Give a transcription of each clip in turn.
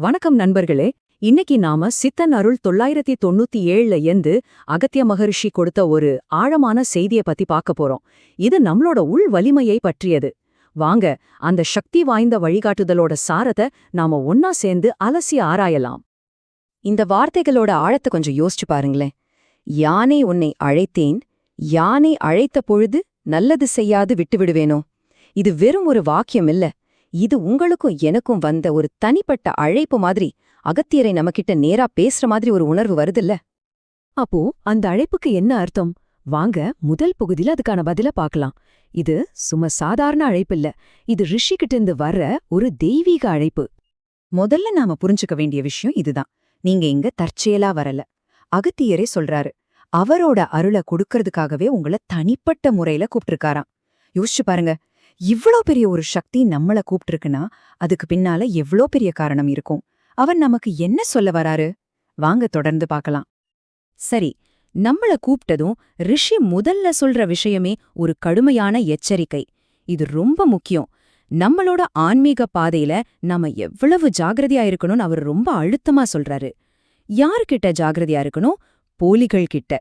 வணக்கம் நண்பர்களே. இன்னைக்கு நாம சித்தன் அருள் தொள்ளாயிரத்தி தொண்ணூத்தி ஏழுல இருந்து அகத்திய மகரிஷி கொடுத்த ஒரு ஆழமான செய்திய பத்தி பார்க்க போறோம். இது நம்மளோட உள் வலிமையை பற்றியது. வாங்க அந்த சக்தி வாய்ந்த வழிகாட்டுதலோட சாரத்தை நாம ஒன்னா சேர்ந்து அலசி ஆராயலாம். இந்த வார்த்தைகளோட ஆழத்தை கொஞ்சம் யோசிச்சு பாருங்களேன். யானை உன்னை அழைத்தேன் யானை அழைத்த பொழுது நல்லது செய்யாது விட்டுவிடுவேனோ? இது வெறும் ஒரு வாக்கியம் இல்ல. இது உங்களுக்கும் எனக்கும் வந்த ஒரு தனிப்பட்ட அழைப்பு மாதிரி. அகத்தியரை நமக்கிட்ட நேரா பேசுற மாதிரி ஒரு உணர்வு வருதுல்ல. அப்போ அந்த அழைப்புக்கு என்ன அர்த்தம்? வாங்க முதல் பகுதியில அதுக்கான பதில பார்க்கலாம். இது சும்மா சாதாரண அழைப்பில்ல இது ரிஷிகிட்ட இருந்து வர்ற ஒரு தெய்வீக அழைப்பு. முதல்ல நாம புரிஞ்சுக்க வேண்டிய விஷயம் இதுதான். நீங்க இங்க தற்செயலா வரல. அகத்தியரே சொல்றாரு அவரோட அருளை கொடுக்கறதுக்காகவே உங்கள தனிப்பட்ட முறையில கூப்பிட்டிருக்காராம். யோசிச்சு பாருங்க இவ்ளோ பெரிய ஒரு சக்தி நம்மள கூப்பிட்டுருக்குன்னா அதுக்கு பின்னால எவ்ளோ பெரிய காரணம் இருக்கும்? அவர் நமக்கு என்ன சொல்ல வராரு? வாங்க தொடர்ந்து பார்க்கலாம். சரி நம்மள கூப்பிட்டதும் ரிஷி முதல்ல சொல்ற விஷயமே ஒரு கடுமையான எச்சரிக்கை. இது ரொம்ப முக்கியம். நம்மளோட ஆன்மீக பாதையில நாம எவ்வளவு ஜாகிரதையா இருக்கணும்னு அவர் ரொம்ப அழுத்தமா சொல்றாரு. யார்கிட்ட ஜாகிரதையா இருக்கணும்? போலிகள் கிட்ட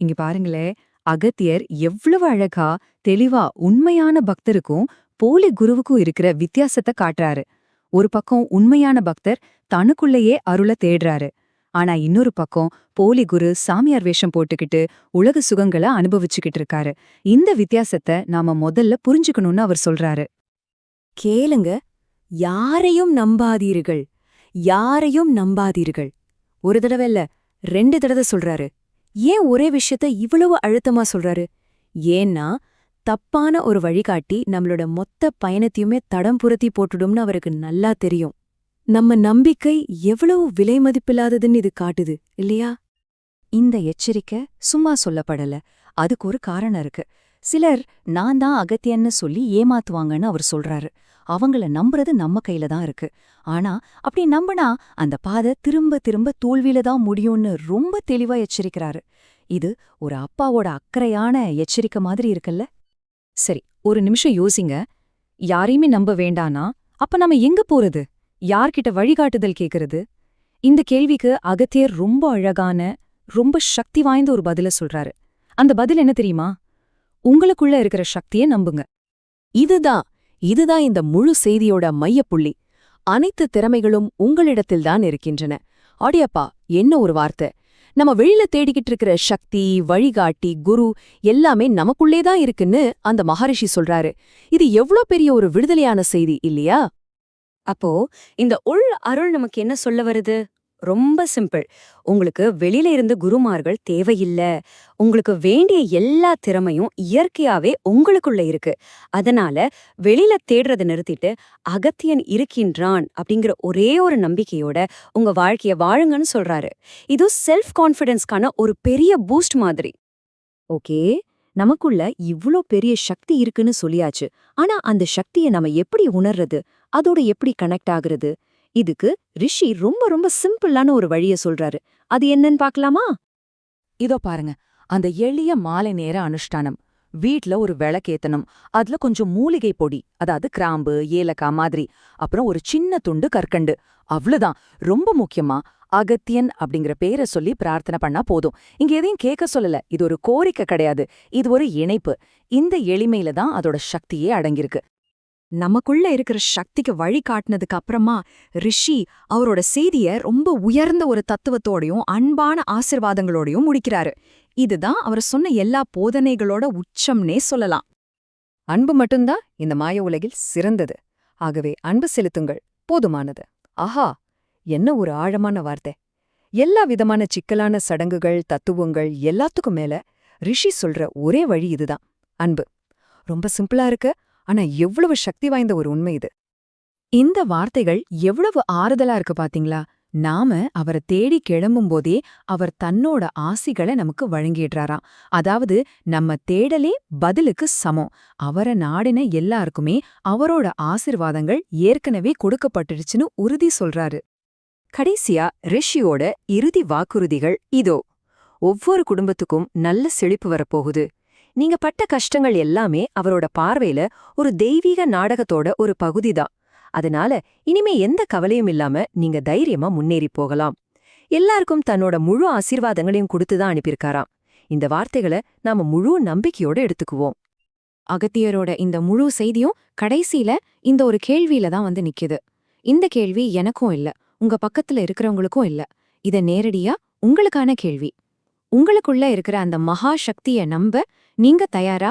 இங்க பாருங்களே அகத்தியர் எவ்வளவு அழகா தெளிவா உண்மையான பக்தருக்கும் போலி குருவுக்கும் இருக்கிற வித்தியாசத்தை காட்டுறாரு. ஒரு பக்கம் உண்மையான பக்தர் தனக்குள்ளேயே அருள தேடுறாரு. ஆனா இன்னொரு பக்கம் போலி குரு சாமியார் வேஷம் போட்டுக்கிட்டு உலக சுகங்களை அனுபவிச்சுக்கிட்டு இருக்காரு. இந்த வித்தியாசத்தை நாம முதல்ல புரிஞ்சுக்கணும்னு அவர் சொல்றாரு. கேளுங்க யாரையும் நம்பாதீர்கள். யாரையும் நம்பாதீர்கள். ஒரு தடவை இல்ல ரெண்டு தடவை சொல்றாரு. ஏன் ஒரே விஷயத்த இவ்வளவு அழுத்தமா சொல்றாரு? ஏன்னா தப்பான ஒரு வழிகாட்டி நம்மளோட மொத்த பயணத்தையுமே தடம் புரத்தி போட்டுடும்னு அவருக்கு நல்லா தெரியும். நம்ம நம்பிக்கை எவ்வளவு விலை மதிப்பில்லாததுன்னு இது காட்டுது இல்லையா? இந்த எச்சரிக்கை சும்மா சொல்லப்படல. அதுக்கு ஒரு காரணம் இருக்கு. சிலர் நான் தான் அகத்தியன்னு சொல்லி ஏமாத்துவாங்கன்னு அவர் சொல்றாரு. அவங்கள நம்புறது நம்ம கையில தான் இருக்கு. ஆனா அப்படி நம்பினா அந்த பாதை திரும்ப திரும்ப தோல்வியில தான் முடியும்னு ரொம்ப தெளிவா எச்சரிக்கிறாரு. இது ஒரு அப்பாவோட அக்கறையான எச்சரிக்கை மாதிரி இருக்குல்ல? சரி ஒரு நிமிஷம் யோசிங்க. யாரையுமே நம்ப வேண்டானா? அப்ப நம்ம எங்க போறது? யார்கிட்ட வழிகாட்டுதல் கேக்குறது? இந்த கேள்விக்கு அகத்தியர் ரொம்ப அழகான ரொம்ப சக்தி வாய்ந்த ஒரு பதில சொல்றாரு. அந்த பதில் என்ன தெரியுமா? உங்களுக்குள்ள இருக்கிற சக்தியை நம்புங்க. இதுதான். இதுதான் இந்த முழு செய்தியோட மையப்புள்ளி. அனைத்து திறமைகளும் உங்களிடத்தில்தான் இருக்கின்றன. ஆடியப்பா என்ன ஒரு வார்த்தை? நம்ம வெளியில தேடிக்கிட்டு இருக்கிற சக்தி வழிகாட்டி குரு எல்லாமே நமக்குள்ளே தான் இருக்குன்னு அந்த மகரிஷி சொல்றாரு. இது எவ்ளோ பெரிய ஒரு விடுதலையான செய்தி இல்லையா? அப்போ இந்த உள் அருள் நமக்கு என்ன சொல்ல வருது? ரொம்ப சிம்பிள். உங்களுக்கு வெளியில இருந்து குருமார்கள் தேவையில்ல. உங்களுக்கு வேண்டிய எல்லா திறமையும் இயற்கையாவே உங்களுக்குள்ள இருக்கு. அதனால வெளியில தேடுறத நிறுத்திட்டு அகத்தியன் இருக்கின்றான் அப்படிங்கிற ஒரே ஒரு நம்பிக்கையோட உங்க வாழ்க்கைய வாழுங்கன்னு சொல்றாரு. இது செல்ஃப் கான்ஃபிடன்ஸ்க்கான ஒரு பெரிய பூஸ்ட் மாதிரி. ஓகே? நமக்குள்ள இவ்ளோ பெரிய சக்தி இருக்குன்னு சொல்லியாச்சு. ஆனா அந்த சக்தியை நம்ம எப்படி உணர்றது? அதோட எப்படி கனெக்ட் ஆகுறது? இதுக்கு ரிஷி ரொம்ப ரொம்ப சிம்பிளான ஒரு வழிய சொல்றாரு. அது என்னன்னு பாக்கலாமா? இதோ பாருங்க. அந்த எளிய மாலை நேர அனுஷ்டானம். வீட்ல ஒரு விளக்கேத்தனும் அதுல கொஞ்சம் மூலிகை பொடி அதாவது கிராம்பு ஏலக்காய் மாதிரி. அப்புறம் ஒரு சின்ன துண்டு கற்கண்டு. அவ்வளவுதான் ரொம்ப முக்கியமா அகத்தியன் அப்படிங்கிற பேரை சொல்லி பிரார்த்தனை பண்ணா போதும். இங்க எதையும் கேட்க சொல்லல. இது ஒரு கோரிக்கை கிடையாது. இது ஒரு இணைப்பு. இந்த எளிமையில தான் அதோட சக்தியே அடங்கியிருக்கு. நமக்குள்ள இருக்கிற சக்திக்கு வழி காட்டினதுக்கு அப்புறமா ரிஷி அவரோட செய்திய ரொம்ப உயர்ந்த ஒரு தத்துவத்தோடையும் அன்பான ஆசிர்வாதங்களோடையும் முடிக்கிறாரு. இதுதான் அவர் சொன்ன எல்லா போதனைகளோட உச்சம்னே சொல்லலாம். அன்பு மட்டும்தான் இந்த மாய உலகில் சிறந்தது. ஆகவே அன்பு செலுத்துங்கள். போதுமானது. ஆஹா! என்ன ஒரு ஆழமான வார்த்தை. எல்லா விதமான சிக்கலான சடங்குகள் தத்துவங்கள் எல்லாத்துக்கும் மேல ரிஷி சொல்ற ஒரே வழி இதுதான். அன்பு. ரொம்ப சிம்பிளா இருக்கு. ஆனா எவ்வளவு சக்தி வாய்ந்த ஒரு உண்மை இது. இந்த வார்த்தைகள் எவ்வளவு ஆறுதலா இருக்கு பாத்தீங்களா? நாம அவரை தேடி கிளம்பும்போதே அவர் தன்னோட ஆசிகளை நமக்கு வழங்கிடுறாராம். அதாவது நம்ம தேடலே பதிலுக்கு சமம். அவரை நாடின எல்லாருக்குமே அவரோட ஆசிர்வாதங்கள் ஏற்கனவே கொடுக்கப்பட்டுடுச்சுன்னு உறுதி சொல்றாரு. கடைசியா ரிஷியோட இறுதி வாக்குறுதிகள் இதோ. ஒவ்வொரு குடும்பத்துக்கும் நல்ல செழிப்பு வரப்போகுது. நீங்க பட்ட கஷ்டங்கள் எல்லாமே அவரோட பார்வையில ஒரு தெய்வீக நாடகத்தோட ஒரு பகுதிதான். அதனால இனிமே எந்த கவலையும் இல்லாம நீங்க தைரியமா முன்னேறி போகலாம். எல்லாருக்கும் தன்னோட முழு ஆசீர்வாதங்களையும் கொடுத்துதான் அனுப்பியிருக்காராம். இந்த வார்த்தைகளை நாம முழு நம்பிக்கையோட எடுத்துக்குவோம். அகத்தியரோட இந்த முழு செய்தியும் கடைசியில இந்த ஒரு கேள்வியில தான் வந்து நிக்குது. இந்த கேள்வி எனக்கும் இல்ல உங்க பக்கத்துல இருக்கிறவங்களுக்கும் இல்ல. இத நேரடியா உங்களுக்கான கேள்வி. உங்களுக்குள்ள இருக்கிற அந்த மகா சக்திய நம்ப நீங்க தயாரா?